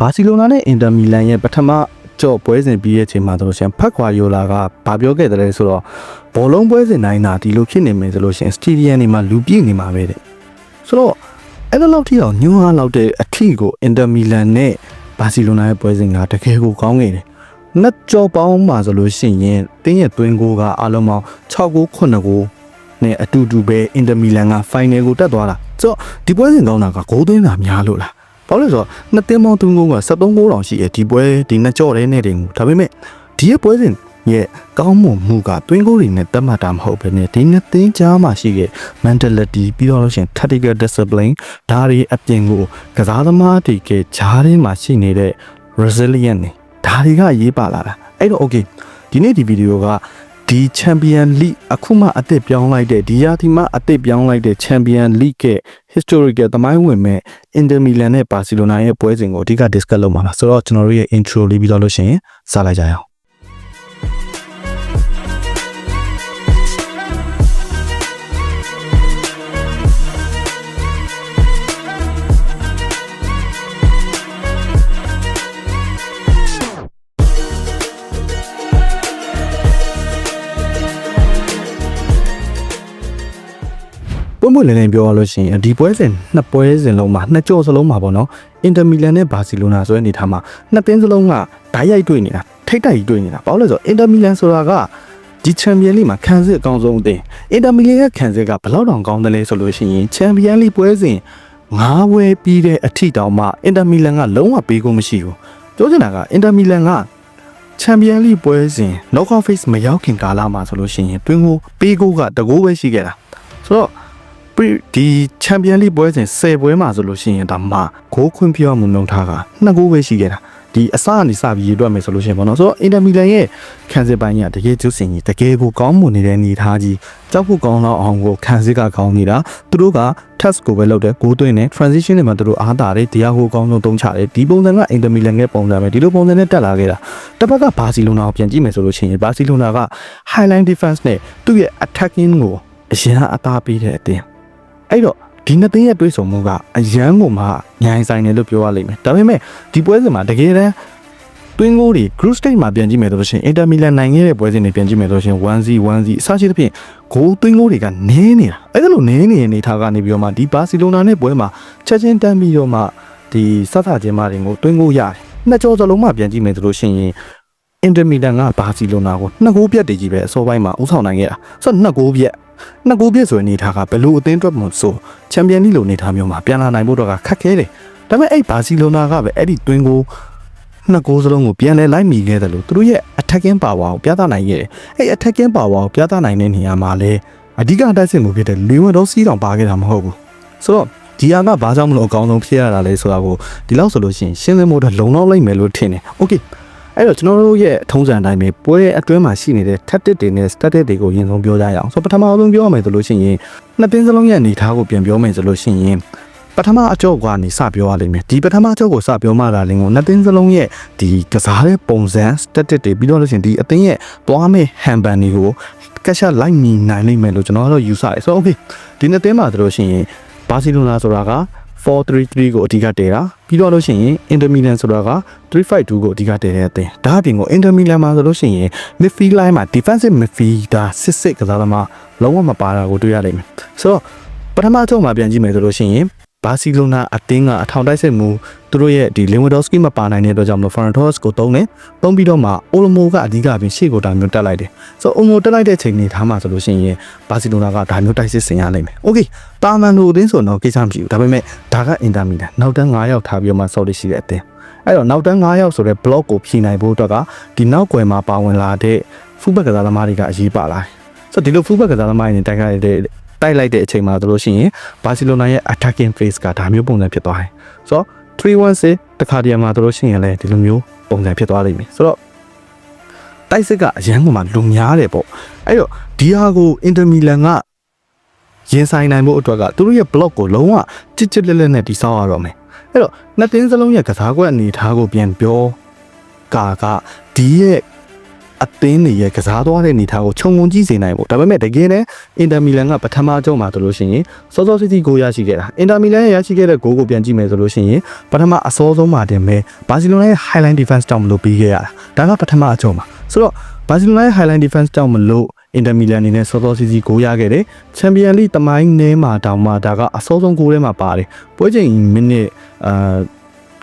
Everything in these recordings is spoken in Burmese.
ဘာစီလိုနာနဲ့အင်တာမီလန်ရဲ့ပထမကြော့ပွဲစဉ်ပြီးတဲ့အချိန်မှာဆိုလို့ရှိရင်ဖက်ခွာယိုလာကဗာပြောခဲ့တယ်ဆိုတော့ဘောလုံးပွဲစဉ်တိုင်းသာဒီလိုဖြစ်နေမယ်ဆိုလို့ရှိရင်စတီဒီယမ်တွေမှာလူပြည့်နေမှာပဲတဲ့ဆိုတော့အဲ့လိုလောက်ထိအောင်ညွှန်းအားလောက်တဲ့အထီကိုအင်တာမီလန်နဲ့ဘာစီလိုနာရဲ့ပွဲစဉ်ကတကယ်ကိုကောင်းခဲ့တယ်နှစ်ကြောပေါင်းမှာဆိုလို့ရှိရင်တင်းရဲ့သွင်းကိုကအလုံးပေါင်း6ကို9ကိုနဲ့အတူတူပဲအင်တာမီလန်ကဖိုင်နယ်ကိုတက်သွားတာဆိုတော့ဒီပွဲစဉ်ကောင်းတာကဂိုးသွင်းတာများလို့လား ဘာလို့လဲဆိုတော့နှစ်တင်းပေါင်းသုံးကိုက73ဂိုးတောင်ရှိရဲ့ဒီပွဲဒီနှစ်ကြောတဲ့နဲ့တင်ကိုဒါပေမဲ့ဒီရဲ့ပွဲစဉ်ရဲ့ကောင်းမွန်မှုကသွင်းကိုတွေနဲ့တတ်မှတ်တာမဟုတ်ဘဲနဲ့ဒီနှစ်တင်းကြားမှာရှိတဲ့ mentality ပြီးတော့လို့ရှိရင် tactical discipline ဒါတွေအပြင်ကိုကစားသမားတွေကဂျားထဲမှာရှိနေတဲ့ resilient နေဒါတွေကအရေးပါလာတာအဲ့တော့ okay ဒီနေ့ဒီဗီဒီယိုက ဒီ Champion League အခုမှအသစ်ပြောင်းလိုက်တဲ့ဒီရာသီမှအသစ်ပြောင်းလိုက်တဲ့ Champion League ရဲ့ historical သမိုင်းဝင်မဲ့ Inter Milan နဲ့ Barcelona ရဲ့ပွဲစဉ်ကိုအဓိက discuss လုပ်မှာပါဆိုတော့ကျွန်တော်တို့ရဲ့ intro လေးပြီးတော့လို့ရှိရင်စလိုက်ကြရအောင် ပွင့်ပွင့်လင်းလင်းပြောရလို့ရှိရင်ဒီပွဲစဉ်နှစ်ပွဲစဉ်လုံးမှာနှစ်ကြောစလုံးမှာပေါ့နော်အင်တာမီလန်နဲ့ဘာစီလိုနာဆိုတဲ့အနေထားမှာနှစ်သင်းစလုံးကဓာတ်ရိုက်တွေ့နေတာထိတ်တိုက်ကြီးတွေ့နေတာဘာလို့လဲဆိုတော့အင်တာမီလန်ဆိုတာကဒီချန်ပီယံလိမှာခံစစ်အကောင်းဆုံးအသင်းအင်တာမီလန်ရဲ့ခံစစ်ကဘယ်လောက်တောင်ကောင်းတယ်လဲဆိုလို့ရှိရင်ချန်ပီယံလိပွဲစဉ်ငါးပွဲပြီးတဲ့အထိတောင်မှအင်တာမီလန်ကလုံးဝပေးကုန်မရှိဘူးပြောချင်တာကအင်တာမီလန်ကချန်ပီယံလိပွဲစဉ် knockout phase မရောက်ခင်ကာလမှာဆိုလို့ရှိရင်တွင်းကိုပေးကိုကတကိုးပဲရှိခဲ့တာဆိုတော့ pre- ဒီချန်ပီယံလိပွဲစဉ်10ပွဲမှာဆိုလို့ရှိရင်ဒါမှဂိုးခွင့်ပြောင်းမှုနှုန်းထားကနှစ်ဂိုးပဲရှိခဲ့တာဒီအစကနေစပြီးရတော့မယ်ဆိုလို့ရှိရင်ပေါ့နော်ဆိုတော့အင်တာမီလန်ရဲ့ခံစစ်ပိုင်းကတကယ်ကျုပ်စင်ကြီးတကယ်ကိုကောင်းမွန်နေတဲ့အနေထားကြီးကြောက်ဖို့ကောင်းတော့အောင်ကိုခံစစ်ကကောင်းနေတာသူတို့က test ကိုပဲလုပ်တယ်ဂိုးသွင်းတယ် transition တွေမှာသူတို့အားတာတယ်တရားဟိုအကောင်းဆုံးသုံးချတယ်ဒီပုံစံကအင်တာမီလန်ရဲ့ပုံစံပဲဒီလိုပုံစံနဲ့တက်လာခဲ့တာတစ်ဖက်ကဘာစီလိုနာကိုပြန်ကြည့်မယ်ဆိုလို့ရှိရင်ဘာစီလိုနာက highline defense နဲ့သူ့ရဲ့ attacking ကိုအရင်အသားပေးတဲ့အတင်း အဲ့တော့ဒီနှစ်သိန်းရဲ့တွေးဆုံမှုကအရန်ကိုမှညိုင်းဆိုင်တယ်လို့ပြောရလိမ့်မယ်ဒါပေမဲ့ဒီပွဲစဉ်မှာတကယ်တမ်းတွင်းကိုတွေ group stage မှာပြန်ကြည့်မယ်ဆိုလို့ရှိရင် Inter Milan နိုင်ခဲ့တဲ့ပွဲစဉ်တွေပြန်ကြည့်မယ်ဆိုလို့ရှိရင်1-0 1-0အစရှိသဖြင့်ဂိုးတွင်းကိုတွေကနည်းနေတာအဲ့ဒါလိုနည်းနေတဲ့အနေထားကနေပြီးတော့မှဒီဘာစီလိုနာနဲ့ပွဲမှာချက်ချင်းတန်းပြီးတော့မှဒီစသချင်းမတွေကိုတွင်းကိုရတယ်နှစ်ကြောစလုံးမှပြန်ကြည့်မယ်ဆိုလို့ရှိရင်အင်တာမီလန်ကဘာစီလိုနာကိုနှစ်ဂိုးပြတ်တည်ကြီးပဲအစောပိုင်းမှာဥဆောင်နိုင်ခဲ့တာဆိုတော့နှစ်ဂိုးပြတ် နှစ်ဂိုးပြတ်ဆိုတဲ့အနေထားကဘယ်လိုအသင်းအတွက်မှဆိုချန်ပီယံလိလိုအနေထားမျိုးမှာပြန်လာနိုင်ဖို့တော့ကခက်ခဲတယ်ဒါပေမဲ့အဲ့ဘာစီလိုနာကပဲအဲ့ဒီတွင်းကိုနှစ်ဂိုးစလုံးကိုပြန်လဲလိုက်မိခဲ့တယ်လို့သူတို့ရဲ့ attacking power ကိုပြသနိုင်ခဲ့တယ်အဲ့ attacking power ကိုပြသနိုင်တဲ့နေရာမှာလဲအဓိကတိုက်စစ်မှုဖြစ်တဲ့လီဝန်ဒေါစီတောင်ပါခဲ့တာမဟုတ်ဘူးဆိုတော့ဒီဟာကဘာကြောင့်မလို့အကောင်းဆုံးဖြစ်ရတာလဲဆိုတာကိုဒီလောက်ဆိုလို့ရှိရင်ရှင်းလင်းဖို့တော့လုံလောက်လိုက်မယ်လို့ထင်တယ်။ Okay အဲ့တော့ကျွန်တော်တို့ရဲ့ထုံးစံအတိုင်းပဲပွဲအတွင်းမှာရှိနေတဲ့ tactic တွေနဲ့ static တွေကိုရင်ဆုံးပြောကြရအောင်ဆိုတော့ပထမဆုံးပြောရမယ်ဆိုလို့ရှိရင်နှစ်ပင်းစလုံးရဲ့အနေထားကိုပြန်ပြောမယ်ဆိုလို့ရှိရင်ပထမအကြော့ကနေစပြောရလိမ့်မယ်ဒီပထမအကြော့ကိုစပြောမှလာလင်းကိုနှစ်ပင်းစလုံးရဲ့ဒီကစားတဲ့ပုံစံ static တွေပြီးတော့လို့ရှိရင်ဒီအသင်းရဲ့သွားမဲ့ handband တွေကိုကက်ရှလိုက်မိနိုင်လိမ့်မယ်လို့ကျွန်တော်ကတော့ယူဆတယ်ဆိုတော့ okay ဒီနှစ်သင်းမှာဆိုလို့ရှိရင်ဘာစီလိုနာဆိုတာက 433ကိုအဓိကတည်တာပြီးတော့လို့ရှိရင် Inter Milan ဆိုတာက352ကိုအဓိကတည်တဲ့အသင်းဒါအပြင်ကို Inter Milan မှာဆိုလို့ရှိရင် midfield line မှာ defensive midfielder စစ်စစ်ကစားသမားလုံးဝမပါတာကိုတွေ့ရလိမ့်မယ်ဆိုတော့ပထမအဆုံးမှာပြန်ကြည့်မယ်ဆိုလို့ရှိရင် ဘာစီလိုနာအတင်းကအထောင်တိုက်စစ်မှုသူတို့ရဲ့ဒီ Lewandowski မပါနိုင်တဲ့အတွက်ကြောင့်မလို့ Ferran Torres ကိုတုံးတယ်။တုံးပြီးတော့မှ Olmo ကအဓိကပြင်ရှေ့ကိုတာမျိုးတက်လိုက်တယ်။ဆိုတော့ Olmo တက်လိုက်တဲ့ချိန်နေထားမှာဆိုလို့ရှိရင်ဘာစီလိုနာကဒါမျိုးတိုက်စစ်ဆင်ရနိုင်မယ်။ Okay တာမန်လိုအသင်းဆိုတော့ကိစ္စမရှိဘူး။ဒါပေမဲ့ဒါက Inter Milan နောက်တန်း9ယောက်ထားပြီးတော့မှဆောက်ရရှိတဲ့အသင်း။အဲ့တော့နောက်တန်း9ယောက်ဆိုတဲ့ block ကိုဖြည့်နိုင်ဖို့အတွက်ကဒီနောက်ွယ်မှာပါဝင်လာတဲ့ fullback ကစားသမားတွေကအရေးပါလာတယ်။ဆိုတော့ဒီလို fullback ကစားသမားတွေနဲ့တိုက်ခိုက်တဲ့ တိုက်လိုက်တဲ့အချိန်မှာဆိုလို့ရှိရင်ဘာစီလိုနာရဲ့ attacking phase ကဒါမျိုးပုံစံဖြစ်သွားတယ်။ဆိုတော့316တခါတည်းမှာဆိုလို့ရှိရင်လည်းဒီလိုမျိုးပုံစံဖြစ်သွားလိမ့်မယ်။ဆိုတော့တိုက်စစ်ကအရန်ကမှလူများတယ်ပေါ့။အဲ့တော့ဒီဟာကိုအင်တာမီလန်ကရင်ဆိုင်နိုင်ဖို့အတွက်ကသူတို့ရဲ့ block ကိုလုံးဝချစ်ချစ်လက်လက်နဲ့တိစောက်ရတော့မယ်။အဲ့တော့နှစ်သင်းစလုံးရဲ့ကစားကွက်အနေထားကိုပြန်ပြောကာကဒီရဲ့ အသင်းတွေရဲ့ကစားသွားတဲ့အနေအထားကိုခြုံငုံကြည့်စေနိုင်ဖို့ဒါပေမဲ့တကယ်နဲ့အင်တာမီလန်ကပထမကြုံမှာဆိုလို့ရှိရင်စောစောစီးစီးဂိုးရရှိခဲ့တာအင်တာမီလန်ရဲ့ရရှိခဲ့တဲ့ဂိုးကိုပြန်ကြည့်မယ်ဆိုလို့ရှိရင်ပထမအစောဆုံးမှာတင်မဲ့ဘာစီလိုနာရဲ့ highline defense တောင်မလို့ပြီးခဲ့ရတာဒါကပထမအကြုံမှာဆိုတော့ဘာစီလိုနာရဲ့ highline defense တောင်မလို့အင်တာမီလန်အနေနဲ့စောစောစီးစီးဂိုးရခဲ့တယ်ချန်ပီယံလိတမိုင်းနဲမှာတောင်မှဒါကအစောဆုံးဂိုးထဲမှာပါတယ်ပွဲချိန်မိနစ်အာ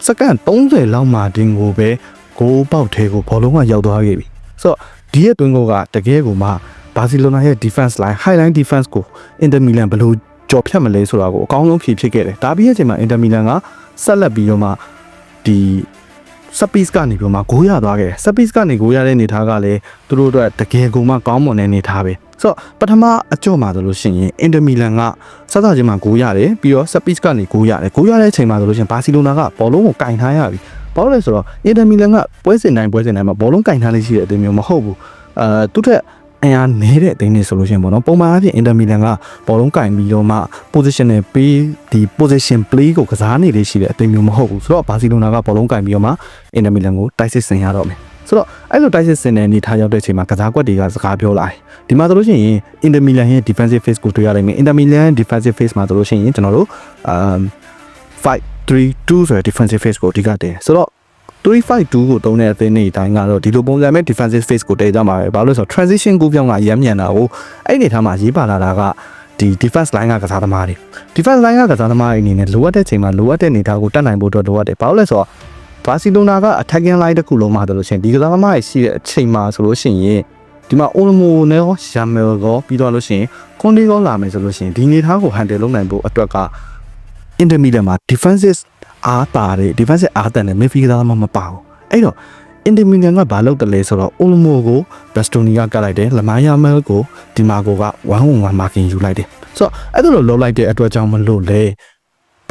စက္ကန့်30လောက်မှတင်ကိုပဲဂိုးပေါက်ထဲကိုဘောလုံးကရောက်သွားခဲ့ပြီ ဆိုတော့ဒီရဲ့တွင်းကိုကတကယ်ကိုမှဘာစီလိုနာရဲ့ defense line highline defense ကိုအင်တာမီလန်ဘယ်လိုကြော်ဖြတ်မလဲဆိုတာကိုအကောင်းဆုံးဖြေဖြစ်ခဲ့တယ်ဒါပြီးရဲ့အချိန်မှာအင်တာမီလန်ကဆက်လက်ပြီးတော့မှဒီစပစ်ကနေပြီးတော့မှဂိုးရသွားခဲ့တယ်စပစ်ကနေဂိုးရတဲ့အနေထားကလည်းသူတို့အတွက်တကယ်ကိုမှကောင်းမွန်တဲ့အနေထားပဲဆိုတော့ပထမအကြော့မှာဆိုလို့ရှိရင်အင်တာမီလန်ကစသချင်းမှာဂိုးရတယ်ပြီးတော့စပစ်ကနေဂိုးရတယ်ဂိုးရတဲ့အချိန်မှာဆိုလို့ရှိရင်ဘာစီလိုနာကဘောလုံးကိုကင်ထားရပြီ ဘာလို့လဲဆိုတော့အင်တာမီလန်ကပွဲစဉ်တိုင်းပွဲစဉ်တိုင်းမှာဘောလုံးကင်ထားလေးရှိတဲ့အတင်းမျိုးမဟုတ်ဘူးအဲသူ့ထက်အင်အားနည်းတဲ့အတင်းတွေဆိုလို့ရှိရင်ပေါ့နော်ပုံမှန်အားဖြင့်အင်တာမီလန်ကဘောလုံးကင်ပြီးတော့မှ position နဲ့ပေးဒီ position play ကိုကစားနေလေးရှိတဲ့အတင်းမျိုးမဟုတ်ဘူးဆိုတော့ဘာစီလိုနာကဘောလုံးကင်ပြီးတော့မှအင်တာမီလန်ကိုတိုက်စစ်ဆင်ရတော့မယ်ဆိုတော့အဲ့လိုတိုက်စစ်ဆင်တဲ့အနေထားရောက်တဲ့အချိန်မှာကစားကွက်တွေကစကားပြောလာတယ်ဒီမှာဆိုလို့ရှိရင်အင်တာမီလန်ရဲ့ defensive phase ကိုတွေ့ရနိုင်မယ်အင်တာမီလန် defensive phase မှာဆိုလို့ရှိရင်ကျွန်တော်တို့အမ် 5-3-2ဆိုတဲ့ defensive phase ကိုအဓိကတည်ဆိုတော့352ကိုတုံးတဲ့အသင်းတွေအတိုင်းကတော့ဒီလိုပုံစံမဲ့ defensive phase ကိုတည်ကြမှာပဲဘာလို့လဲဆိုတော့ transition ကိုပြောင်းကရမ်းမြန်တာကိုအဲ့ဒီအနေထားမှာရေးပါလာတာကဒီ defense line ကကစားသမားတွေ defense line ကကစားသမားတွေအနေနဲ့လိုအပ်တဲ့ချိန်မှာလိုအပ်တဲ့အနေထားကိုတတ်နိုင်ဖို့အတွက်လိုအပ်တယ်ဘာလို့လဲဆိုတော့ဘာစီလိုနာက attacking line တစ်ခုလုံးမှာဆိုလို့ရှိရင်ဒီကစားသမားတွေရှိတဲ့အချိန်မှာဆိုလို့ရှိရင်ဒီမှာ Olmo နဲ့ရော Jamel ရောပြီးတော့လို့ရှိရင် Conte ရောလာမယ်ဆိုလို့ရှိရင်ဒီအနေထားကို handle လုပ်နိုင်ဖို့အတွက်က intermediate မှာ defensive အားတာတဲ့ defensive အားတန်တဲ့ midfield ကစားသမားမပါဘူးအဲ့တော့ intermediate ကဘာလုပ်တယ်လဲဆိုတော့ Olmo ကို Bastoni ကကတ်လိုက်တယ်လမိုင်းယာမဲကိုဒီမာကိုက1-1 marking ယူလိုက်တယ်ဆိုတော့အဲ့ဒါလိုလုပ်လိုက်တဲ့အတွက်ကြောင့်မလို့လေ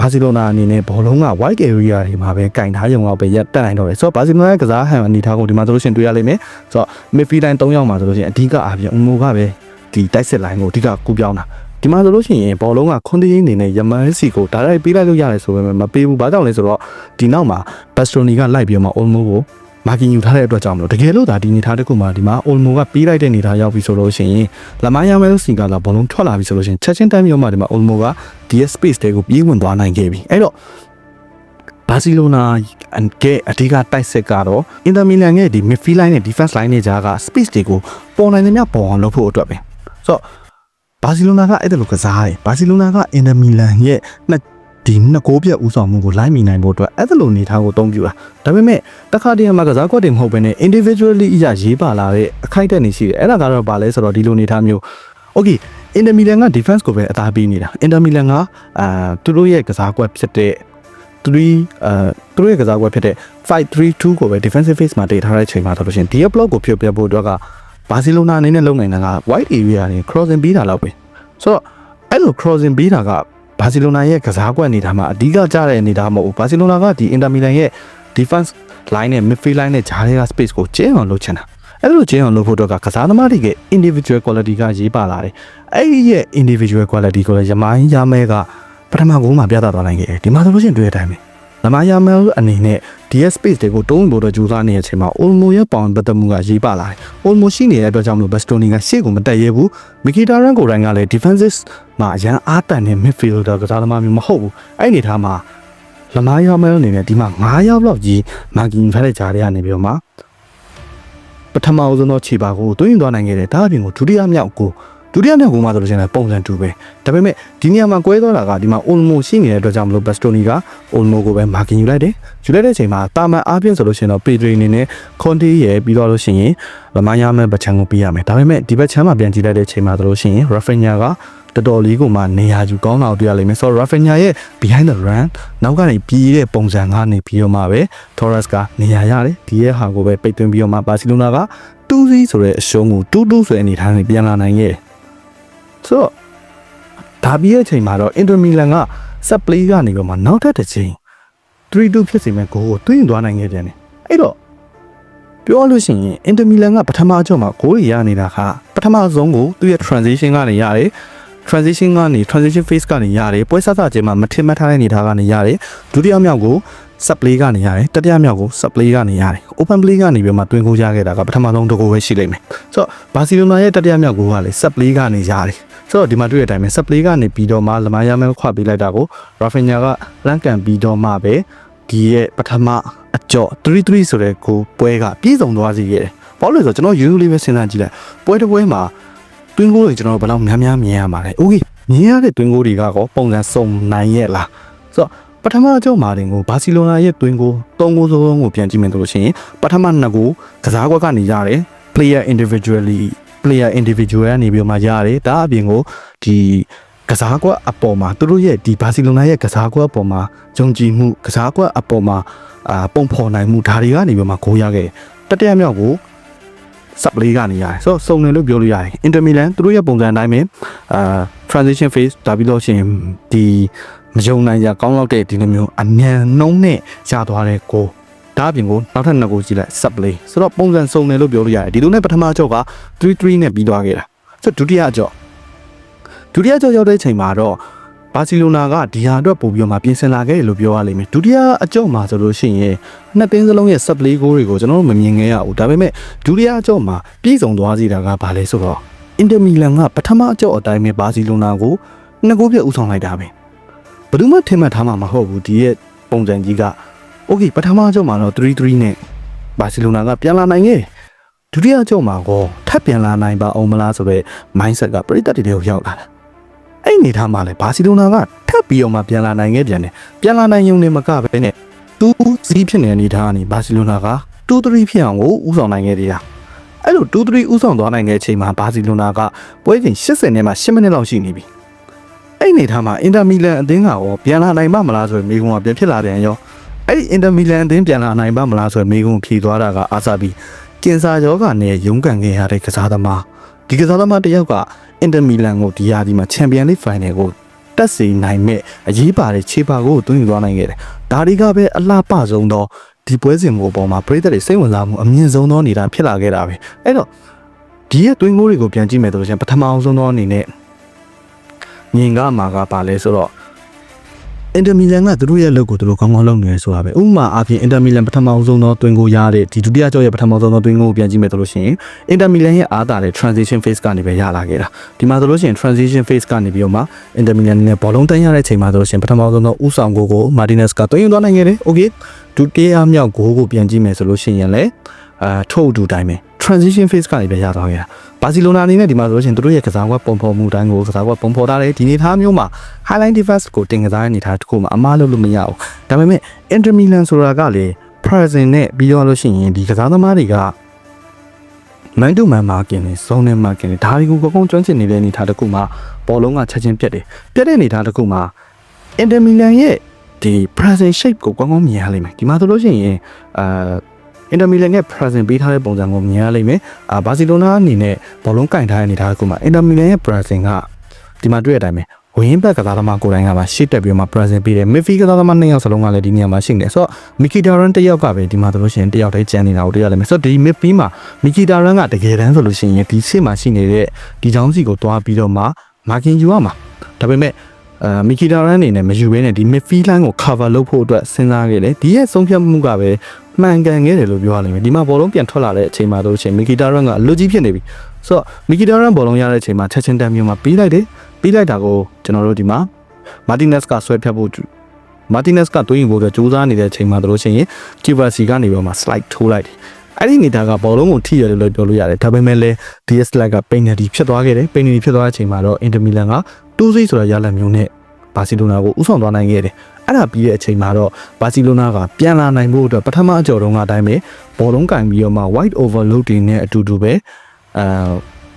ဘာစီလိုနာအနေနဲ့ဘောလုံးက white area တွေမှာပဲကင်ထားရုံတော့ပဲရက်တက်နိုင်တော့တယ်ဆိုတော့ဘာစီလိုနာရဲ့ကစားဟန်အနေထားကိုဒီမှာဆိုလို့ရှိရင်တွေ့ရလိမ့်မယ်ဆိုတော့ midfield line 3ယောက်မှာဆိုလို့ရှိရင်အဓိကအားဖြင့် Olmo ကပဲဒီတိုက်စစ် line ကိုအဓိကကူပြောင်းတာ ဒီမှာဆိုလို့ရှိရင်ဘောလုံးကခွန်တီးအနေနဲ့ယမန်စီကိုဒါရိုက်ပေးလိုက်လို့ရတယ်ဆိုပေမဲ့မပေးဘူးဘာကြောင့်လဲဆိုတော့ဒီနောက်မှာဘက်စထရိုနီကလိုက်ပြီးတော့မှ Olmo ကိုမာကင်ယူထားတဲ့အတွက်ကြောင့်မလို့တကယ်လို့ဒါဒီနေထားတစ်ခုမှာဒီမှာ Olmo ကပေးလိုက်တဲ့နေထားရောက်ပြီဆိုလို့ရှိရင်လမိုင်းယာမဲစီကလာဘောလုံးထွက်လာပြီဆိုလို့ရှိရင်ချက်ချင်းတိုင်းမျိုးမှာဒီမှာ Olmo က DS space တွေကိုပြေးဝင်သွားနိုင်ခဲ့ပြီအဲ့တော့ဘာစီလိုနာအန်ကဲအဓိကတိုက်စစ်ကတော့အင်တာမီလန်ရဲ့ဒီ midfield line နဲ့ defense line တွေကြားက space တွေကိုပေါ်နိုင်တဲ့မြပေါ်အောင်လုပ်ဖို့အတွက်ပဲဆိုတော့ ဘာစီလိုနာကအဲ့ဒါလိုကစားတယ်ဘာစီလိုနာကအင်တာမီလန်ရဲ့နှစ်ဒီနှစ်ကိုးပြတ်ဦးဆောင်မှုကိုလိုက်မိနိုင်ဖို့အတွက်အဲ့ဒါလိုနေထားကိုအသုံးပြုတာဒါပေမဲ့တခါတည်းမှာကစားကွက်တွေမဟုတ်ဘဲနဲ့ individually အရာရေးပါလာတဲ့အခိုက်အတန့်နေရှိတယ်အဲ့ဒါကတော့ဘာလဲဆိုတော့ဒီလိုနေထားမျိုး okay အင်တာမီလန်က defense ကိုပဲအသာပေးနေတာအင်တာမီလန်ကအာသူတို့ရဲ့ကစားကွက်ဖြစ်တဲ့3အာသူတို့ရဲ့ကစားကွက်ဖြစ်တဲ့532ကိုပဲ defensive phase မှာတည်ထားတဲ့အချိန်မှာဆိုလို့ရှိရင်ဒီ block ကိုဖြုတ်ပြဖို့အတွက်က ဘာစီလိုနာအနေနဲ့လုပ်နိုင်တာက wide area နေ crossing ပေးတာလောက်ပဲဆိုတော့အဲ့လို crossing ပေးတာကဘာစီလိုနာရဲ့ကစားကွက်နေတာမှာအဓိကကြတဲ့အနေထားမဟုတ်ဘူးဘာစီလိုနာကဒီ Inter Milan ရဲ့ defense line နဲ့ midfield line နဲ့ဂျားတွေက space ကိုကျင်းအောင်လုပ်ချင်တာအဲ့လိုကျင်းအောင်လုပ်ဖို့တော့ကကစားသမားတွေက individual quality ကရေးပါလာတယ်အဲ့ဒီရဲ့ individual quality ကိုလည်းရမိုင်းရမဲကပထမကုန်းမှာပြသသွားနိုင်ခဲ့တယ်ဒီမှာဆိုလို့ရှိရင်တွေ့တဲ့အတိုင်းပဲလမယာမဲအနေနဲ့ DS space တွေကိုတုံးဖို့တော့ကြိုးစားနေတဲ့အချိန်မှာ Olmo ရဲ့ပေါင်ပတ်သက်မှုကရေးပါလာတယ်။ Olmo ရှိနေတဲ့အတွက်ကြောင့်မလို့ Bastoni ကရှေ့ကိုမတက်ရဲဘူး။ Mkhitaryan ကိုယ်တိုင်ကလည်း defensive မှာအရန်အားတန်တဲ့ midfielder ကစားသမားမျိုးမဟုတ်ဘူး။အဲ့ဒီအနေထားမှာလမယာမဲအနေနဲ့ဒီမှာ9ယောက်လောက်ကြီးမာကင်ဖက်တဲ့ကြားထဲကနေပြီးတော့မှပထမအဆုံးသောခြေပါကိုတွင်းသွားနိုင်ခဲ့တယ်။ဒါအပြင်ကိုဒုတိယမြောက်ကို ဒုတိယမြောက်ကိုမှဆိုလို့ရှိရင်ပုံစံတူပဲဒါပေမဲ့ဒီနေရာမှာကွဲသွားတာကဒီမှာ Olmo ရှိနေတဲ့အတွက်ကြောင့်မလို့ Bastoni က Olmo ကိုပဲမာကင်ယူလိုက်တယ်ယူလိုက်တဲ့အချိန်မှာတာမန်အားဖြင့်ဆိုလို့ရှိရင်တော့ Pedri အနေနဲ့ Conte ရဲ့ပြီးတော့လို့ရှိရင်လမယာမဲဘချန်ကိုပေးရမယ်ဒါပေမဲ့ဒီဘက်ချမ်းမှာပြန်ကြည့်လိုက်တဲ့အချိန်မှာဆိုလို့ရှိရင် Rafinha ကတော်တော်လေးကိုမှနေရာယူကောင်းတာကိုတွေ့ရလိမ့်မယ်ဆိုတော့ Rafinha ရဲ့ behind the run နောက်ကနေပြေးတဲ့ပုံစံကနေပြီးတော့မှပဲ Torres ကနေရာရတယ်ဒီရဲ့ဟာကိုပဲပိတ်သွင်းပြီးတော့မှ Barcelona က2-0ဆိုတဲ့အရှုံးကို2-2ဆိုတဲ့အနေထားနဲ့ပြန်လာနိုင်ခဲ့တယ် ဆိုတော့ဒါပြီးရဲ့အချိန်မှာတော့ Inter Milan က set play ကနေပြီးမှနောက်ထပ်တစ်ချိန်3-2ဖြစ်စီမဲ့ဂိုးကိုသွင်းသွားနိုင်ခဲ့တယ်။အဲ့တော့ပြောလို့ရှိရင် Inter Milan ကပထမအကြော့မှာဂိုးတွေရနေတာခါပထမဆုံးကိုသူ့ရဲ့ transition ကနေရတယ် transition ကနေ transition phase ကနေရတယ်ပွဲဆက်စချင်းမှာမထင်မှတ်ထားတဲ့အနေထားကနေရတယ်ဒုတိယမြောက်ကို sub play ကနေရတယ်တတိယမြောက်ကို sub play ကနေရတယ် open play ကနေပြီးမှတွင်ကိုရခဲ့တာကပထမဆုံးတစ်ကိုပဲရှိလိမ့်မယ်ဆိုတော့ဘာစီလိုနာရဲ့တတိယမြောက်ကိုကလေ sub play ကနေရတယ် ဆိုတော့ဒီမှာတွေ့တဲ့အတိုင်းပဲ sub play ကနေပြီးတော့မှလမယာမဲခွပေးလိုက်တာကို Rafinha ကလန့်ကန်ပြီးတော့မှပဲဒီရဲ့ပထမအကြော့3-3ဆိုတဲ့ကိုပွဲကပြည့်စုံသွားစေခဲ့တယ်ဘာလို့လဲဆိုတော့ကျွန်တော်ရိုးရိုးလေးပဲစဉ်းစားကြည့်လိုက်ပွဲတစ်ပွဲမှာတွင်းကိုတွေကျွန်တော်တို့ဘယ်လောက်များများမြင်ရမှာလဲ။ Okay မြင်ရတဲ့တွင်းကိုတွေကကောပုံစံစုံနိုင်ရဲ့လား။ဆိုတော့ပထမအကြော့မာတင်ကိုဘာစီလိုနာရဲ့တွင်းကို၃ကိုစုံကိုပြန်ကြည့်မယ်ဆိုလို့ရှိရင်ပထမနှစ်ကိုကစားကွက်ကနေရတယ် player individually player individual ကနေပြီးတော့မှရတယ်ဒါအပြင်ကိုဒီကစားကွက်အပေါ်မှာသူတို့ရဲ့ဒီဘာစီလိုနာရဲ့ကစားကွက်အပေါ်မှာဂျုံကြည်မှုကစားကွက်အပေါ်မှာအာပုံဖော်နိုင်မှုဒါတွေကနေပြီးတော့မှဂိုးရခဲ့တယ်တတိယမြောက်ကို sub play ကနေရတယ်ဆိုတော့စုံတယ်လို့ပြောလို့ရတယ် Inter Milan သူတို့ရဲ့ပုံစံအတိုင်းပဲအာ transition phase ဒါပြီးလို့ရှိရင်ဒီမယုံနိုင်ကြကောင်းလောက်တဲ့ဒီလိုမျိုးအမြန်နှုံးနဲ့ရသွားတဲ့ကို ဒါအပြင်ကိုနောက်ထပ်နှစ်ကိုကြည့်လိုက် sub play ဆိုတော့ပုံစံစုံတယ်လို့ပြောလို့ရတယ်ဒီလိုနဲ့ပထမအကြော့က3-3နဲ့ပြီးသွားခဲ့တာဆိုတော့ဒုတိယအကြော့ဒုတိယအကြော့ရောက်တဲ့ချိန်မှာတော့ဘာစီလိုနာကဒီဟာအတွက်ပို့ပြီးတော့မှပြင်ဆင်လာခဲ့တယ်လို့ပြောရလိမ့်မယ်ဒုတိယအကြော့မှာဆိုလို့ရှိရင်နှစ်သင်းစလုံးရဲ့ sub play ကိုတွေကိုကျွန်တော်တို့မမြင်ခဲ့ရဘူးဒါပေမဲ့ဒုတိယအကြော့မှာပြည်စုံသွားစီတာကဘာလဲဆိုတော့အင်တာမီလန်ကပထမအကြော့အတိုင်းပဲဘာစီလိုနာကိုနှစ်ကိုပြည့်ဥဆောင်လိုက်တာပဲဘယ်သူမှထင်မှတ်ထားမှာမဟုတ်ဘူးဒီရဲ့ပုံစံကြီးက ။ Okay ပထမကြောက်မှာတော့3-3နဲ့ဘာစီလိုနာကပြန်လာနိုင်ခဲ့။ဒုတိယကြောက်မှာကောထပ်ပြန်လာနိုင်ပါအောင်မလားဆိုတော့ mindset ကပြိတ္တတွေလည်းရောက်လာတာ။အဲ့အနေထားမှာလည်းဘာစီလိုနာကထပ်ပြီးတော့မှပြန်လာနိုင်ခဲ့ပြန်တယ်။ပြန်လာနိုင်ရုံနဲ့မကဘဲနဲ့သူစီးဖြစ်နေတဲ့အနေထားကနေဘာစီလိုနာက2-3ဖြစ်အောင်ကိုဦးဆောင်နိုင်ခဲ့သေးတာ။အဲ့လို2-3ဦးဆောင်သွားနိုင်တဲ့အချိန်မှာဘာစီလိုနာကပွဲစဉ်80နဲ့မှ10မိနစ်လောက်ရှိနေပြီအဲ့နေထားမှာအင်တာမီလန်အသင်းကရောပြန်လာနိုင်မလားဆိုပြီးမိကုံကပြန်ဖြစ်လာပြန်ရော အဲ့ဒီအင်တာမီလန်အသင်းပြန်လာနိုင်ပါမလားဆိုရင်မိကုံဖြေသွားတာကအာဆာဘီကင်ဆာယောဂနဲ့ရုန်းကန်ခဲ့ရတဲ့ကစားသမားဒီကစားသမားတစ်ယောက်ကအင်တာမီလန်ကိုဒီရာဒီမှာချန်ပီယံလိဖိုင်နယ်ကိုတက်စီနိုင်မဲ့အရေးပါတဲ့ခြေပါကိုသွင်းယူသွားနိုင်ခဲ့တယ်။ဒါတွေကပဲအလှပဆုံးသောဒီပွဲစဉ်ကိုပေါ်မှာပရိသတ်တွေစိတ်ဝင်စားမှုအမြင့်ဆုံးသောနေတာဖြစ်လာခဲ့တာပဲ။အဲ့တော့ဒီရဲ့သွင်းကိုတွေကိုပြန်ကြည့်မယ်ဆိုလို့ရှိရင်ပထမအောင်ဆုံးသောအနေနဲ့မြင်ကမှာကပါလဲဆိုတော့ အင်တာမီလန်ကသူတို့ရဲ့လုပ်ကိုသူတို့ကောင်းကောင်းလုပ်နေရဆိုတာပဲဥပမာအားဖြင့်အင်တာမီလန်ပထမဆုံးသောတွင်ကိုရတဲ့ဒီဒုတိယကြော့ရဲ့ပထမဆုံးသောတွင်ကိုပြန်ကြည့်မယ်ဆိုလို့ရှိရင်အင်တာမီလန်ရဲ့အားတာတဲ့ transition phase ကနေပဲရလာခဲ့တာဒီမှာဆိုလို့ရှိရင် transition phase ကနေပြီးတော့မှအင်တာမီလန်နဲ့ဘောလုံးတန်းရတဲ့ချိန်မှာဆိုလို့ရှိရင်ပထမဆုံးသောဥဆောင်ကိုကိုမာတီနက်စ်ကတွင်ယူသွားနိုင်ခဲ့တယ် okay ဒုတိယမြောက်ဂိုးကိုပြန်ကြည့်မယ်ဆိုလို့ရှိရင်လည်း အာထို့အတူတိုင်းပဲ transition phase ကနေပဲရသွားခဲ့တာဘာစီလိုနာအနေနဲ့ဒီမှာဆိုလို့ရှိရင်သူတို့ရဲ့ကစားကွက်ပုံဖော်မှုတိုင်းကိုကစားကွက်ပုံဖော်ထားတယ်ဒီနေသားမျိုးမှာ highlight defense ကိုတင်ကစားတဲ့နေသားတစ်ခုမှာအမားလုပ်လို့မရဘူးဒါပေမဲ့ Inter Milan ဆိုတာကလေ present နဲ့ပြီးတော့လို့ရှိရင်ဒီကစားသမားတွေက man to man marking နဲ့ zone နဲ့ marking နဲ့ဒါတွေကိုကောင်းကောင်းကျွမ်းကျင်နေတဲ့အနေထားတစ်ခုမှာဘောလုံးကချက်ချင်းပြတ်တယ်ပြတ်တဲ့အနေထားတစ်ခုမှာ Inter Milan ရဲ့ဒီ present shape ကိုကောင်းကောင်းမြင်ရလိမ့်မယ်ဒီမှာဆိုလို့ရှိရင်အာ အင်တာမီလန်ရဲ့ present ပေးထားတဲ့ပုံစံကိုမြင်ရလိမ့်မယ်။အာဘာစီလိုနာအနေနဲ့ဘောလုံးကင်ထားတဲ့အနေထားတစ်ခုမှာအင်တာမီလန်ရဲ့ present ကဒီမှာတွေ့ရတဲ့အတိုင်းပဲဝင်းဘက်ကစားသမားကိုယ်တိုင်ကပါရှေ့တက်ပြီးတော့မှ present ပေးတယ်။ midfield ကစားသမားနှစ်ယောက်စလုံးကလည်းဒီနေရာမှာရှိနေတယ်။ဆိုတော့ Miki Daran တစ်ယောက်ကပဲဒီမှာဆိုလို့ရှိရင်တစ်ယောက်တည်းကျန်နေတာကိုတွေ့ရလိမ့်မယ်။ဆိုတော့ဒီ midfield မှာ Miki Daran ကတကယ်တမ်းဆိုလို့ရှိရင်ဒီရှေ့မှာရှိနေတဲ့ဒီချောင်းစီကိုတွားပြီးတော့မှ marking ယူရမှာ။ဒါပေမဲ့ အာမီကီတာရန်အနေနဲ့မယူဘဲနဲ့ဒီ midfield line ကို cover လုပ်ဖို့အတွက်စဉ်းစားခဲ့တယ်ဒီရဲ့ဆုံးဖြတ်မှုကပဲမှန်ကန်ခဲ့တယ်လို့ပြောရလိမ့်မယ်ဒီမှာဘောလုံးပြန်ထွက်လာတဲ့အချိန်မှာတို့ချင်းမီကီတာရန်ကအလွတ်ကြီးဖြစ်နေပြီဆိုတော့မီကီတာရန်ဘောလုံးရတဲ့အချိန်မှာချက်ချင်းတမ်းမျိုးမှာပြီးလိုက်တယ်ပြီးလိုက်တာကိုကျွန်တော်တို့ဒီမှာမာတီနက်စ်ကဆွဲဖြတ်ဖို့မာတီနက်စ်ကတွင်းယူဖို့အတွက်ကြိုးစားနေတဲ့အချိန်မှာတို့ချင်းကီဗာစီကနေပြီးတော့မှ slide ထိုးလိုက်တယ် အဲ့ဒီနေတာကဘောလုံးကိုထိရတယ်လို့ပြောလို့ရတယ်ဒါပေမဲ့လည်း DS lag က penalty ဖြစ်သွားခဲ့တယ် penalty ဖြစ်သွားတဲ့အချိန်မှာတော့ Inter Milan ကတူးစိဆိုတဲ့ရလဒ်မျိုးနဲ့ဘာစီလိုနာကိုဥဆောင်သွားနိုင်ခဲ့တယ်အဲ့ဒါပြီးတဲ့အချိန်မှာတော့ဘာစီလိုနာကပြန်လာနိုင်ဖို့အတွက်ပထမအကြော်တုန်းကအတိုင်းပဲဘောလုံးကင်ပြီးတော့မှ wide overload တွေနဲ့အတူတူပဲအာ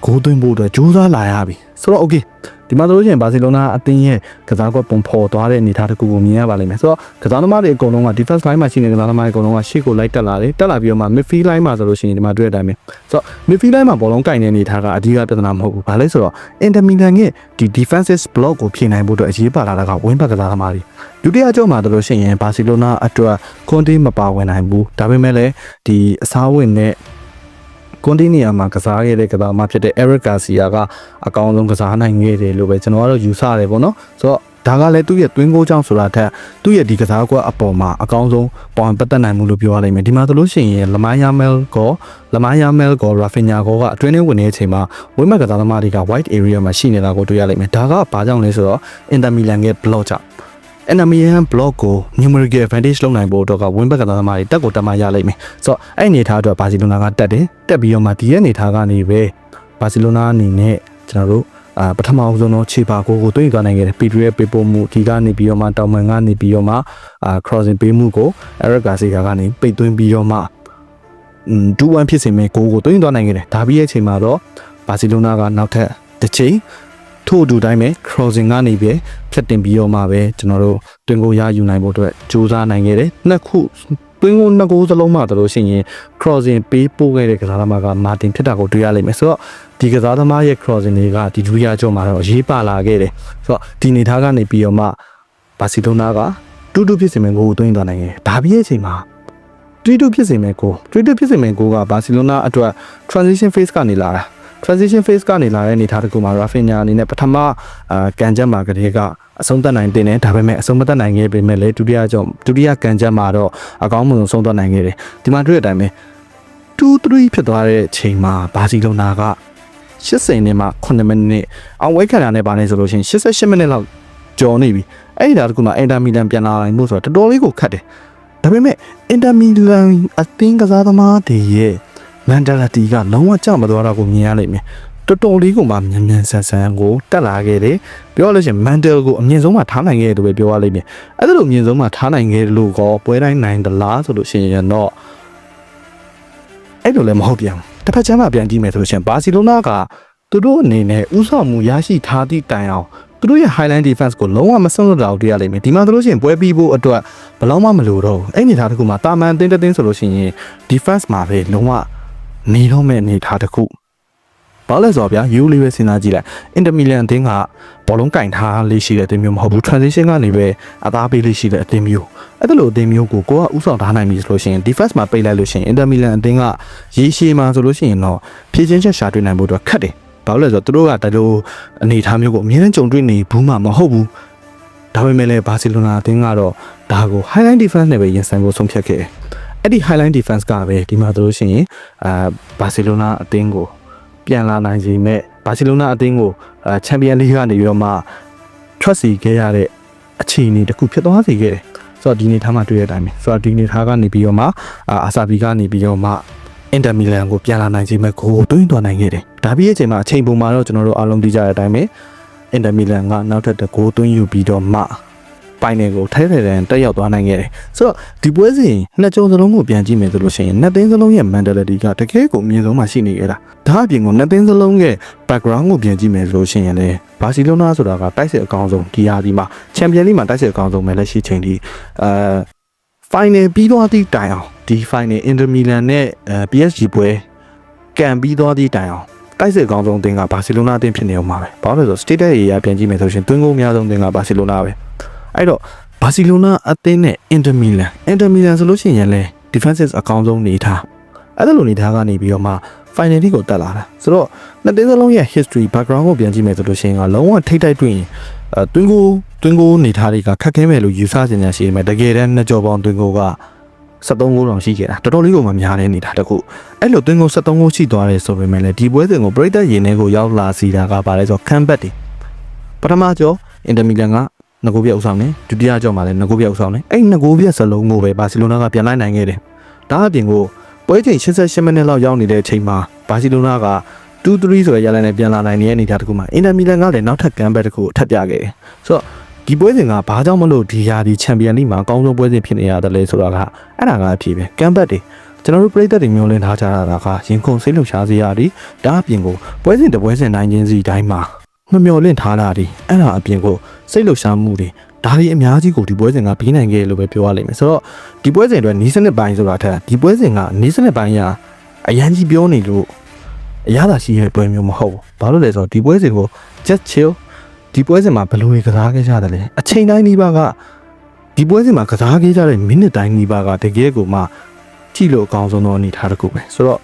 ဂိုးသွင်းဖို့အတွက်ကြိုးစားလာရပြီဆိုတော့ okay ဒီမှာဆိုလို့ရှိရင်ဘာစီလိုနာအသင်းရဲ့ကစားကွက်ပုံဖော်သွားတဲ့အနေအထားတစ်ခုကိုမြင်ရပါလိမ့်မယ်ဆိုတော့ကစားသမားတွေအကုန်လုံးက defense line မှာရှိနေတဲ့ကစားသမားတွေအကုန်လုံးကရှေ့ကိုလိုက်တက်လာတယ်တက်လာပြီးတော့မှ midfield line မှာဆိုလို့ရှိရင်ဒီမှာတွေ့တဲ့အတိုင်းပဲဆိုတော့ midfield line မှာဘောလုံးကင်တဲ့အနေအထားကအဓိကပြဿနာမဟုတ်ဘူးဘာလဲဆိုတော့ Inter Milan ရဲ့ဒီ defensive block ကိုဖြေနိုင်ဖို့အတွက်အရေးပါလာတာက wing back ကစားသမားတွေဒုတိယအကြော့မှာတို့လို့ရှိရင်ဘာစီလိုနာအတွက် Conte မပါဝင်နိုင်ဘူးဒါပေမဲ့လည်းဒီအစားဝင်တဲ့ ကွန်တီနီယာမှာကစားခဲ့တဲ့ကစားမဖြစ်တဲ့ Eric Garcia ကအကောင်းဆုံးကစားနိုင်ခဲ့တယ်လို့ပဲကျွန်တော်ကတော့ယူဆရတယ်ပေါ့နော်ဆိုတော့ဒါကလည်းသူ့ရဲ့တွင်းကိုကြောင့်ဆိုတာထက်သူ့ရဲ့ဒီကစားကွက်အပေါ်မှာအကောင်းဆုံးပေါ်ပတ်သက်နိုင်မှုလို့ပြောရလိမ့်မယ်ဒီမှာဆိုလို့ရှိရင်လမိုင်းယာမဲလ်ကောလမိုင်းယာမဲလ်ကောရာဖင်ညာကောကအတွင်းထဲဝင်နေတဲ့အချိန်မှာဝိမက်ကစားသမားတွေက white area မှာရှိနေတာကိုတွေ့ရလိမ့်မယ်ဒါကဘာကြောင့်လဲဆိုတော့ Inter Milan ရဲ့ block ကြောင့် enemy ရဲ့ block ကို numerical advantage လုပ်နိုင်ဖို့အတွက်က win back ကစားသမားတွေတက်ကိုတက်မှရလိမ့်မယ်ဆိုတော့အဲ့အနေထားအတွက်ဘာစီလိုနာကတက်တယ်တက်ပြီးတော့မှဒီရဲ့အနေထားကနေပဲဘာစီလိုနာအနေနဲ့ကျွန်တော်တို့အာပထမအောင်ဆုံးတော့ခြေပါကိုကိုတွင်းသွားနိုင်ခဲ့တယ်ပီထရီရဲ့ပေးပို့မှုဒီကနေပြီးတော့မှတောင်မှန်ကနေပြီးတော့မှအာ crossing ပေးမှုကို Eric Garcia ကနေပိတ်သွင်းပြီးတော့မှอืม2-1ဖြစ်စေမဲ့ကိုကိုတွင်းသွားနိုင်ခဲ့တယ်ဒါပြီးရဲ့အချိန်မှာတော့ဘာစီလိုနာကနောက်ထပ်တစ်ချိန် ထို့အတူတိုင်းပဲ crossing ကနေပဲဖြတ်တင်ပြီးတော့မှပဲကျွန်တော်တို့တွင်ကိုရယူနိုင်ဖို့အတွက်ကြိုးစားနိုင်ခဲ့တယ်နှစ်ခုတွင်ကိုနှစ်ကိုစလုံးမှတို့လို့ရှိရင် crossing ပေးပို့ခဲ့တဲ့ကစားသမားကမာတင်ဖြစ်တာကိုတွေ့ရလိမ့်မယ်ဆိုတော့ဒီကစားသမားရဲ့ crossing တွေကဒီဒုတိယကြောမှာတော့ရေးပါလာခဲ့တယ်ဆိုတော့ဒီနေသားကနေပြီးတော့မှဘာစီလိုနာကတူတူဖြစ်စင်မဲ့ကိုကိုသွင်းသွားနိုင်ခဲ့တယ်ဒါပြီးရဲ့အချိန်မှာတူတူဖြစ်စင်မဲ့ကိုတူတူဖြစ်စင်မဲ့ကိုကဘာစီလိုနာအတွက် transition phase ကနေလာတာ transition phase ကနေလာတဲ့အနေအထားတစ်ခုမှာ Rafinha အနေနဲ့ပထမအာကန်ချက်မှာကလေးကအဆုံးသတ်နိုင်တင်တယ်ဒါပေမဲ့အဆုံးမသတ်နိုင်ခဲ့ပေမဲ့လည်းဒုတိယကြောင့်ဒုတိယကန်ချက်မှာတော့အကောင်းဆုံးဆုံးသတ်နိုင်ခဲ့တယ်ဒီမှာတွေ့တဲ့အတိုင်းပဲ2-3ဖြစ်သွားတဲ့ချိန်မှာဘာစီလိုနာက80နဲ့မှ9မိနစ်အောင်ဝဲခံတာနဲ့ပါနေဆိုလို့ရှိရင်88မိနစ်လောက်ကျော်နေပြီအဲ့ဒီဒါတခုမှအင်တာမီလန်ပြန်လာနိုင်မှုဆိုတော့တော်တော်လေးကိုခတ်တယ်ဒါပေမဲ့အင်တာမီလန်အသင်းကစားသမားတွေရဲ့ mentality ကလုံးဝကြမသွားတာကိုမြင်ရလိမ့်မယ်တော်တော်လေးကိုမှမြန်မြန်ဆန်ဆန်ကိုတက်လာခဲ့တယ်ပြောလို့ရှိရင် mental ကိုအမြင့်ဆုံးမှထားနိုင်ခဲ့တယ်လို့ပဲပြောရလိမ့်မယ်အဲ့ဒါလိုအမြင့်ဆုံးမှထားနိုင်ခဲ့တယ်လို့ကောပွဲတိုင်းနိုင်သလားဆိုလို့ရှိရင်တော့အဲ့လိုလည်းမဟုတ်ပြန်ဘူးတစ်ဖက်ချမ်းမှာပြန်ကြည့်မယ်ဆိုလို့ရှိရင်ဘာစီလိုနာကသူတို့အနေနဲ့ဥဆောင်မှုရရှိထားသည့်တိုင်အောင်သူတို့ရဲ့ Highland Defense ကိုလုံးဝမစွန့်လွတ်တာကိုတွေ့ရလိမ့်မယ်ဒီမှာဆိုလို့ရှိရင်ပွဲပြီးဖို့အတွက်ဘယ်လောက်မှမလိုတော့ဘူးအဲ့ဒီထားတစ်ခုမှာတာမန်တင်းတင်းဆိုလို့ရှိရင် defense မှာပဲလုံးဝ နေတော့မဲ့အနေထားတစ်ခုဘာလဲဆိုတော့ဗျာယူလေးပဲစဉ်းစားကြည့်လိုက်အင်တာမီလန်အသင်းကဘောလုံးကင်ထားလေးရှိတဲ့အသင်းမျိုးမဟုတ်ဘူး transition ကနေပဲအသားပေးလေးရှိတဲ့အသင်းမျိုးအဲ့ဒါလိုအသင်းမျိုးကိုကိုကဥဆောင်ထားနိုင်ပြီဆိုလို့ရှိရင် defense မှာပိတ်လိုက်လို့ရှိရင်အင်တာမီလန်အသင်းကရေရှည်မှာဆိုလို့ရှိရင်တော့ဖြည့်ချင်းချက်ရှာတွေ့နိုင်ဖို့အတွက်ခက်တယ်ဘာလို့လဲဆိုတော့သူတို့ကဒါလိုအနေထားမျိုးကိုအမြဲတမ်းကြုံတွေ့နေဘူးမှမဟုတ်ဘူးဒါပေမဲ့လည်းဘာစီလိုနာအသင်းကတော့ဒါကို highline defense နဲ့ပဲရင်ဆိုင်ဖို့ဆုံးဖြတ်ခဲ့တယ် အဲ့ဒီ highline defense ကပဲဒီမှာဆိုလို့ရှိရင်အာဘာစီလိုနာအသင်းကိုပြန်လာနိုင်စေမဲ့ဘာစီလိုနာအသင်းကိုအာချန်ပီယံလိဂ်ကနေပြီးတော့မှ trust စီခဲ့ရတဲ့အခြေအနေတစ်ခုဖြစ်သွားစေခဲ့တယ်ဆိုတော့ဒီနေထားမှတွေ့ရတဲ့အတိုင်းပဲဆိုတော့ဒီနေထားကနေပြီးတော့မှအာအာဆာဘီကနေပြီးတော့မှအင်တာမီလန်ကိုပြန်လာနိုင်စေမဲ့ကိုကိုတွင်းသွားနိုင်ခဲ့တယ်ဒါပြီးရဲ့အချိန်မှာအချိန်ပုံမှာတော့ကျွန်တော်တို့အားလုံးသိကြတဲ့အတိုင်းပဲအင်တာမီလန်ကနောက်ထပ်တစ်ဂိုးသွင်းယူပြီးတော့မှ ပိုင်နယ်ကိုထဲထဲတန်းတက်ရောက်သွားနိုင်ခဲ့တယ်ဆိုတော့ဒီပွဲစဉ်နှစ်ကြုံစလုံးကိုပြန်ကြည့်မယ်ဆိုလို့ရှိရင်နှစ်သိန်းစလုံးရဲ့ mentality ကတကယ်ကိုအမြင့်ဆုံးမှရှိနေခဲ့တာဒါအပြင်ကိုနှစ်သိန်းစလုံးရဲ့ background ကိုပြန်ကြည့်မယ်ဆိုလို့ရှိရင်လည်းဘာစီလိုနာဆိုတာကတိုက်စစ်အကောင်းဆုံးဒီဟာဒီမှာချန်ပီယံလိမှာတိုက်စစ်အကောင်းဆုံးပဲလက်ရှိချိန်ဒီအဲ final ပြီးသွားသည့်တိုင်အောင်ဒီ final Inter Milan နဲ့အဲ PSG ပွဲကန်ပြီးသွားသည့်တိုင်အောင်တိုက်စစ်အကောင်းဆုံးအသင်းကဘာစီလိုနာအသင်းဖြစ်နေအောင်ပါပဲဘာလို့လဲဆိုတော့ status ရေးရပြန်ကြည့်မယ်ဆိုရင်တွင်းကုန်အများဆုံးအသင်းကဘာစီလိုနာပဲ အဲ့တော့ဘာစီလိုနာအသင်းနဲ့ Inter Milan Inter Milan ဆိုလို့ရှိရင်လည်း defensive အကောင်းဆုံးနေထားအဲ့ဒါလိုနေထားကနေပြီးတော့မှ final ထိကိုတက်လာတာဆိုတော့နှစ်သင်းစလုံးရဲ့ history background ကိုပြန်ကြည့်မယ်ဆိုလို့ရှိရင်ကလုံးဝထိတ်တိုက်တွေ့ရင်အဲတွင်းကိုတွင်းကိုနေထားတွေကခက်ခဲမယ်လို့ယူဆစင်ညာရှိနေမယ်တကယ်တမ်းနှစ်ကြော်ပေါင်းတွင်းကိုက73ဂိုးတောင်ရှိခဲ့တာတော်တော်လေးကိုမများတဲ့နေတာတခုအဲ့လိုတွင်းကို73ဂိုးရှိသွားတယ်ဆိုပေမဲ့လည်းဒီပွဲစဉ်ကိုပရိသတ်ရင်ထဲကိုရောက်လာစီတာကဘာလဲဆိုတော့ခံဘက်တွေပထမကြောအင်တာမီလန်က ငကိုပြအုပ်ဆောင်တယ်ဒုတိယကြောမှာလည်းငကိုပြအုပ်ဆောင်တယ်အဲ့ငကိုပြစလုံးကိုပဲဘာစီလိုနာကပြန်လိုက်နိုင်ခဲ့တယ်ဒါအပြင်ကိုပွဲချိန်88မိနစ်လောက်ရောက်နေတဲ့အချိန်မှာဘာစီလိုနာက2-3ဆိုတဲ့ရလနဲ့ပြန်လာနိုင်နေတဲ့အနေအထားတစ်ခုမှာအင်တာမီလန်ကလည်းနောက်ထပ်ကမ်ဘက်တစ်ခုကိုထပ်ပြခဲ့တယ်ဆိုတော့ဒီပွဲစဉ်ကဘာကြောင့်မလို့ဒီယာဒီချန်ပီယံလိမှာအကောင်းဆုံးပွဲစဉ်ဖြစ်နေရတယ်လဲဆိုတာကအဲ့ဒါကအဖြစ်ပဲကမ်ဘက်တွေကျွန်တော်တို့ပြည်သက်တွေမျိုးလင်းထားကြတာကရင်ခုန်စိတ်လှုပ်ရှားစေရသည်ဒါအပြင်ကိုပွဲစဉ်တစ်ပွဲစဉ်နိုင်ခြင်းစီတိုင်းမှာ မမျော်လင့်ထားတာဒီအဲ့ဒါအပြင်ကိုစိတ်လှုပ်ရှားမှုတွေဒါတွေအများကြီးကိုဒီပွဲစဉ်ကပြီးနိုင်ခဲ့လို့ပဲပြောရလိမ့်မယ်ဆိုတော့ဒီပွဲစဉ်အတွက်နီးစနစ်ပိုင်းဆိုတာထက်ဒီပွဲစဉ်ကနီးစနစ်ပိုင်းရာအရန်ကြီးပြောနေလို့အရသာရှိရဲ့ပွဲမျိုးမဟုတ်ဘူးဘာလို့လဲဆိုတော့ဒီပွဲစဉ်ကို just chill ဒီပွဲစဉ်မှာဘယ်လိုကစားခဲ့ကြတယ်လဲအချိန်တိုင်းဒီပါကဒီပွဲစဉ်မှာကစားခဲ့ကြတဲ့မိနစ်တိုင်းဒီပါကတကယ်ကိုမှကြည့်လို့အကောင်းဆုံးသောအနေထားတစ်ခုပဲဆိုတော့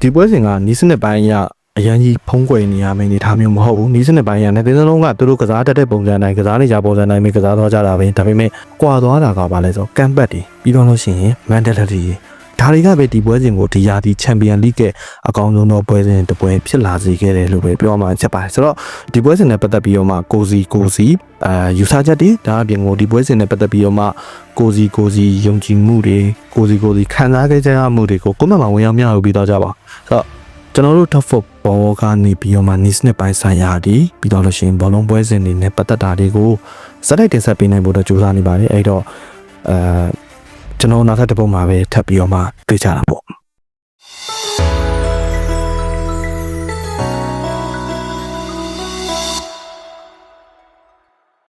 ဒီပွဲစဉ်ကနီးစနစ်ပိုင်းအရ အရန်ကြီးဖုံးကွယ်နေရမယ့်အနေအထားမျိုးမဟုတ်ဘူးနီးစနစ်ပိုင်းရနဲ့တင်းစလုံးကသူတို့ကစားတတ်တဲ့ပုံစံတိုင်းကစားနေကြပုံစံတိုင်းပဲကစားတော့ကြတာပဲဒါပေမဲ့ကွာသွားတာကဘာလဲဆိုကမ်ဘတ်တွေပြီးတော့လို့ရှိရင် mentality ဒါတွေကပဲဒီပွဲစဉ်ကိုဒီယာဒီချန်ပီယံလိဂ်ရဲ့အကောင်းဆုံးသောပွဲစဉ်တစ်ပွဲဖြစ်လာစေခဲ့တယ်လို့ပဲပြောမှချက်ပါတယ်ဆိုတော့ဒီပွဲစဉ်နဲ့ပတ်သက်ပြီးတော့မှကိုစီကိုစီအာယူဆချက်တွေဒါအပြင်ကိုဒီပွဲစဉ်နဲ့ပတ်သက်ပြီးတော့မှကိုစီကိုစီယုံကြည်မှုတွေကိုစီကိုစီခံစားခဲ့ကြရမှုတွေကိုကိုယ့်မှာဝင်ရောက်မျှဝေပြီးတော့ကြပါဆိုတော့ကျွန်တော်တို့ top football ကနေပြီးတော့မှ niche နဲ့ပိုင်းဆိုင်ရာတွေပြီးတော့လို့ရှိရင်ဘောလုံးပွဲစဉ်တွေနဲ့ပတ်သက်တာတွေကိုစက်တိုက်တင်ဆက်ပေးနိုင်ဖို့တော့ကြိုးစားနေပါတယ်အဲ့တော့အဲကျွန်တော်နောက်ထပ်တစ်ပုတ်မှာပဲထပ်ပြီးတော့မှတွေ့ကြတာပေါ့